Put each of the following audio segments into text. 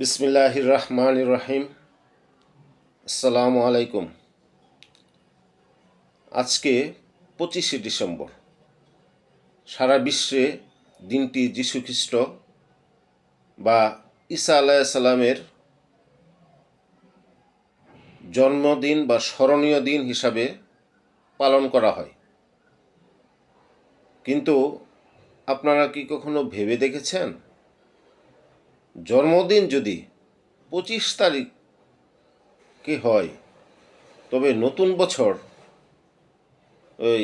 বিসমিল্লাহির রহমান রহিম আসসালামু আলাইকুম আজকে পঁচিশে ডিসেম্বর। সারা বিশ্বে দিনটি যীশু খ্রিস্ট বা ঈসা আলাইসাল্লামের জন্মদিন বা স্মরণীয় দিন হিসাবে পালন করা হয়। কিন্তু আপনারা কি কখনো ভেবে দেখেছেন? জন্মদিন যদি পঁচিশ তারিখে হয়, তবে নতুন বছর ওই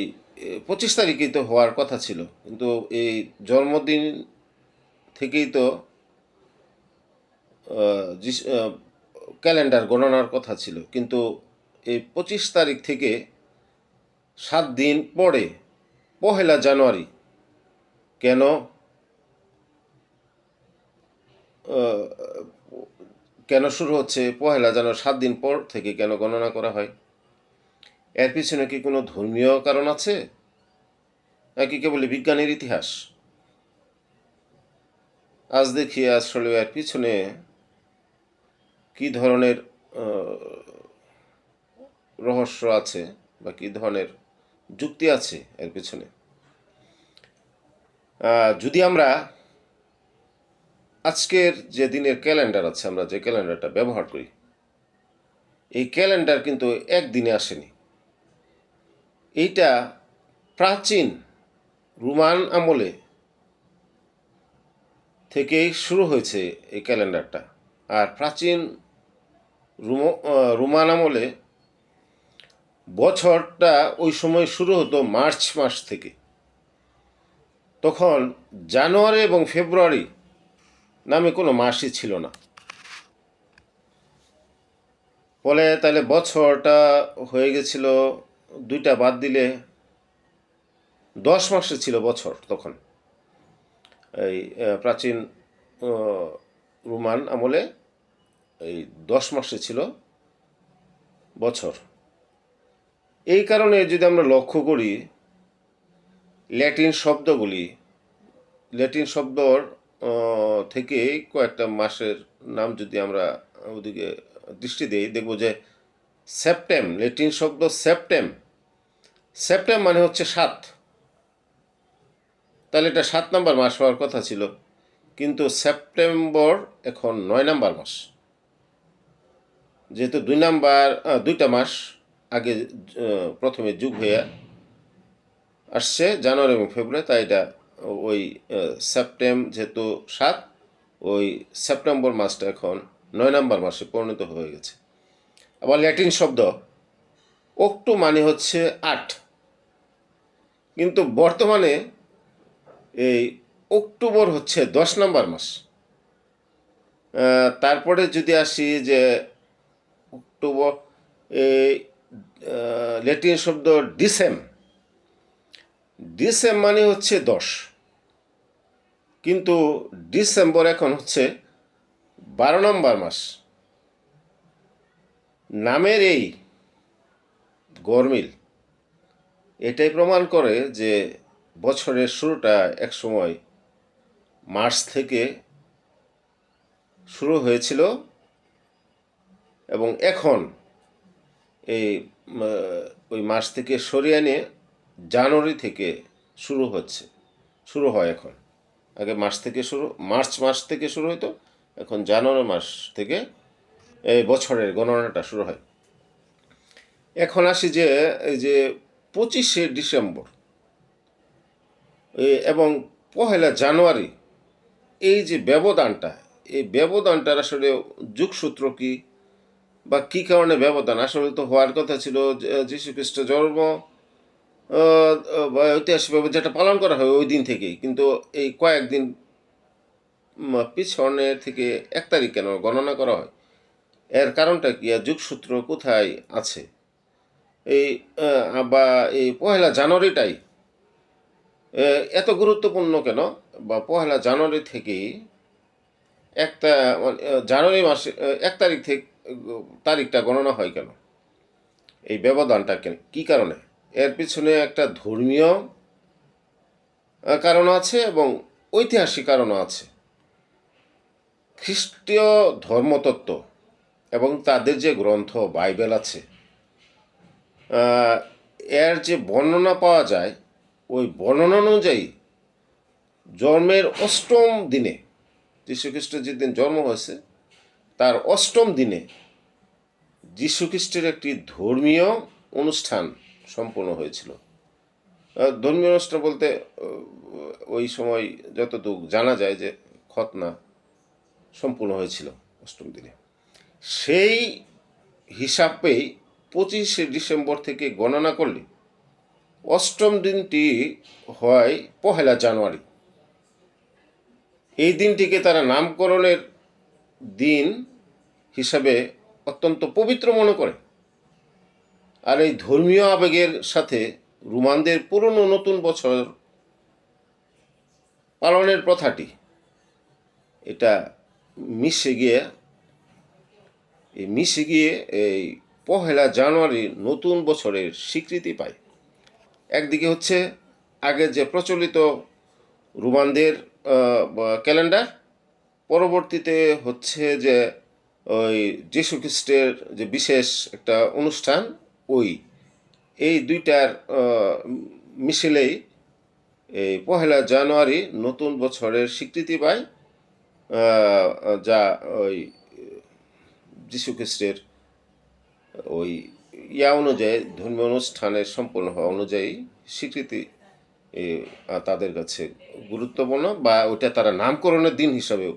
পঁচিশ তারিখেই তো হওয়ার কথা ছিল। কিন্তু এই জন্মদিন থেকেই তো ক্যালেন্ডার গণনার কথা ছিল। কিন্তু এই পঁচিশ তারিখ থেকে সাত দিন পরে, পহেলা জানুয়ারি, কেন কেন শুরু হচ্ছে? পহেলা জানুয়ারি, সাত দিন পর থেকে কেন গণনা করা হয়? এর পিছনে কি কোনো ধর্মীয় কারণ আছে? নাকি কেবল বিজ্ঞানের ইতিহাস? আজ দেখি আসলে এর পিছনে কি ধরনের রহস্য আছে বা কি ধরনের যুক্তি আছে এর পিছনে? যদি আমরা আজকের যে দিনের ক্যালেন্ডার আছে, আমরা যে ক্যালেন্ডারটা ব্যবহার করি, এই ক্যালেন্ডার কিন্তু একদিনে আসেনি। এইটা প্রাচীন রোমান আমলে থেকেই শুরু হয়েছে এই ক্যালেন্ডারটা। আর প্রাচীন রোমান আমলে বছরটা ওই সময় শুরু হতো মার্চ মাস থেকে। তখন জানুয়ারি এবং ফেব্রুয়ারি নামে কোনো মাসই ছিল না। ফলে তাহলে বছরটা হয়ে গেছিল, দুইটা বাদ দিলে দশ মাসে ছিল বছর তখন। এই প্রাচীন রোমান আমলে এই দশ মাসে ছিল বছর। এই কারণে যদি আমরা লক্ষ্য করি, ল্যাটিন শব্দগুলি, ল্যাটিন শব্দর থেকে কয়েকটা মাসের নাম যদি আমরা ওদিকে দৃষ্টি দিই, দেখব যে সেপ্টেম ল্যাটিন শব্দ সেপ্টেম। সেপ্টেম মানে হচ্ছে সাত। তাহলে এটা সাত নাম্বার মাস হওয়ার কথা ছিল, কিন্তু সেপ্টেম্বর এখন নয় নাম্বার মাস। যেহেতু দুই নাম্বার দুইটা মাস আগে প্রথমে যুগ হয়ে আসছে জানুয়ারি এবং ফেব্রুয়ারি, তাই এটা ওই সেপ্টেম যেহেতু সাত, ওই সেপ্টেম্বর মাসটা এখন নয় নম্বর মাসে পরিণত হয়ে গেছে। আবার ল্যাটিন শব্দ, অক্টো মানে হচ্ছে আট। কিন্তু বর্তমানে এই অক্টোবর হচ্ছে দশ নম্বর মাস। তারপরে যদি আসি যে অক্টোবর, এই ল্যাটিন শব্দ ডিসেম। ডিসেম মানে হচ্ছে দশ। কিন্তু ডিসেম্বর এখন হচ্ছে বারো নম্বর মাস। নামের এই গরমিল, এটাই প্রমাণ করে যে বছরের শুরুটা এক সময় মার্চ থেকে শুরু হয়েছিল এবং এখন এই ওই মাস থেকে সরিয়ে নিয়ে জানুয়ারি থেকে শুরু হচ্ছে, শুরু হয় এখন। আগে মাস থেকে শুরু, মার্চ মাস থেকে শুরু হতো এখন জানুয়ারি মাস থেকে এই বছরের গণনাটা শুরু হয়। এখন আসি যে, এই যে পঁচিশে ডিসেম্বর এবং পহেলা জানুয়ারি, এই যে ব্যবধানটা, এই ব্যবধানটার আসলে যুগসূত্র কি বা কী কারণে ব্যবধান? আসলে তো হওয়ার কথা ছিল যীশু খ্রিস্ট জন্ম ঐতিহাসিকভাবে যেটা পালন করা হয় ওই দিন থেকেই। কিন্তু এই কয়েকদিন উম, পিছনে থেকে এক তারিখ কেন গণনা করা হয়? এর কারণটা কি? আর যুগসূত্র কোথায় আছে? এই বা এই পহেলা জানুয়ারিটাই এত গুরুত্বপূর্ণ কেন? বা পহেলা জানুয়ারি থেকেই একটা মানে, জানুয়ারি মাসে এক তারিখ থেকে তারিখটা গণনা হয় কেন? এই ব্যবধানটা কেন? কী কারণে? এর পিছনে একটা ধর্মীয় কারণ আছে এবং ঐতিহাসিক কারণও আছে। খ্রিস্টীয় ধর্মতত্ত্ব এবং তাদের যে গ্রন্থ, বাইবেল আছে এর যে বর্ণনা পাওয়া যায়, ওই বর্ণনা অনুযায়ী জন্মের অষ্টম দিনে, যীশুখ্রিস্টের যেদিন জন্ম হয়েছে, তার অষ্টম দিনে যীশুখ্রিস্টের একটি ধর্মীয় অনুষ্ঠান সম্পন্ন হয়েছিল। ধর্মীয় অনুষ্ঠান বলতে ওই সময় যতটুকু জানা যায় যে খতনা সম্পূর্ণ হয়েছিল অষ্টম দিনে। সেই হিসাবেই পঁচিশে ডিসেম্বর থেকে গণনা করলে অষ্টম দিনটি হয় পহেলা জানুয়ারি। এই দিনটিকে তারা নামকরণের দিন হিসাবে অত্যন্ত পবিত্র মনে করে। আর এই ধর্মীয় আবেগের সাথে রোমানদের পুরনো নতুন বছর পালনের প্রথাটি, এটা মিশে গিয়ে, এই মিশে গিয়ে এই পহেলা জানুয়ারি নতুন বছরের স্বীকৃতি পায়। একদিকে হচ্ছে আগে যে প্রচলিত রোমানদের ক্যালেন্ডার, পরবর্তীতে হচ্ছে যে ওই যীশু খ্রিস্টের যে বিশেষ একটা অনুষ্ঠান ওই, এই দুইটার মিশেলেই এই পহেলা জানুয়ারি নতুন বছরের স্বীকৃতি পায় যা ওই যীশু খ্রিস্টের ওই ইয়া অনুযায়ী, ধর্মীয় অনুষ্ঠানের সম্পূর্ণ হওয়া অনুযায়ী স্বীকৃতি তাদের কাছে গুরুত্বপূর্ণ বা ওইটা তারা নামকরণের দিন হিসাবেও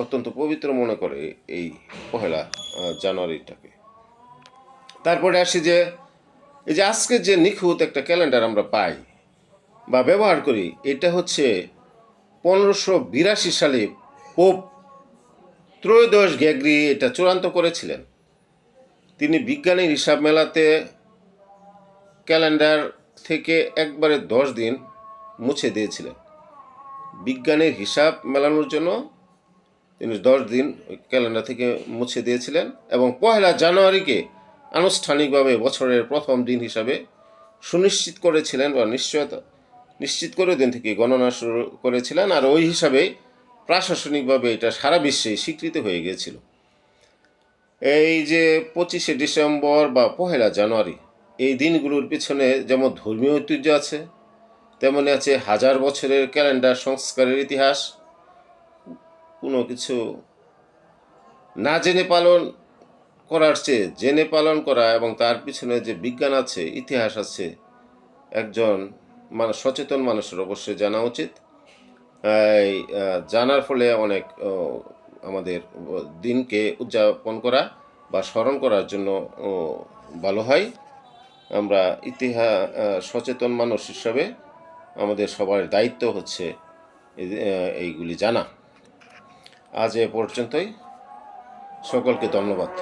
অত্যন্ত পবিত্র মনে করে এই পহেলা জানুয়ারিটাকে। তারপরে আসি যে, এই যে আজকে যে নিখুঁত একটা ক্যালেন্ডার আমরা পাই বা ব্যবহার করি, এটা হচ্ছে পনেরোশো বিরাশি সালে পোপ ত্রয়োদশ গ্যাগরি এটা চূড়ান্ত করেছিলেন। তিনি বিজ্ঞানীর হিসাব মেলাতে ক্যালেন্ডার থেকে একবারে দশ দিন মুছে দিয়েছিলেন। বিজ্ঞানের হিসাব মেলানোর জন্য তিনি দশ দিন ক্যালেন্ডার থেকে মুছে দিয়েছিলেন এবং পহেলা জানুয়ারিকে আনুষ্ঠানিকভাবে বছরের প্রথম দিন হিসাবে সুনিশ্চিত করেছিলেন বা নিশ্চয়তা নিশ্চিত করে দিন থেকে গণনা শুরু করেছিলেন আর ওই হিসাবে প্রশাসনিকভাবে এটা সারা বিশ্বে স্বীকৃত হয়ে গিয়েছিল। এই যে পঁচিশে ডিসেম্বর বা পহেলা জানুয়ারি, এই দিনগুলোর পিছনে যেমন ধর্মীয় ঐতিহ্য আছে, তেমনি আছে হাজার বছরের ক্যালেন্ডার সংস্কারের ইতিহাস। কোনো কিছু না জেনে পালন করার চেয়ে জেনে পালন করা এবং তার পিছনে যে বিজ্ঞান আছে, ইতিহাস আছে, একজন মানে সচেতন মানুষের অবশ্যই জানা উচিত। জানার ফলে অনেক আমাদের দিনকে উদযাপন করা বা স্মরণ করার জন্য ভালো হয়। আমরা ইতিহাস সচেতন মানুষ হিসাবে আমাদের সবার দায়িত্ব হচ্ছে এইগুলি জানা। আজ এ পর্যন্তই। সকলকে ধন্যবাদ।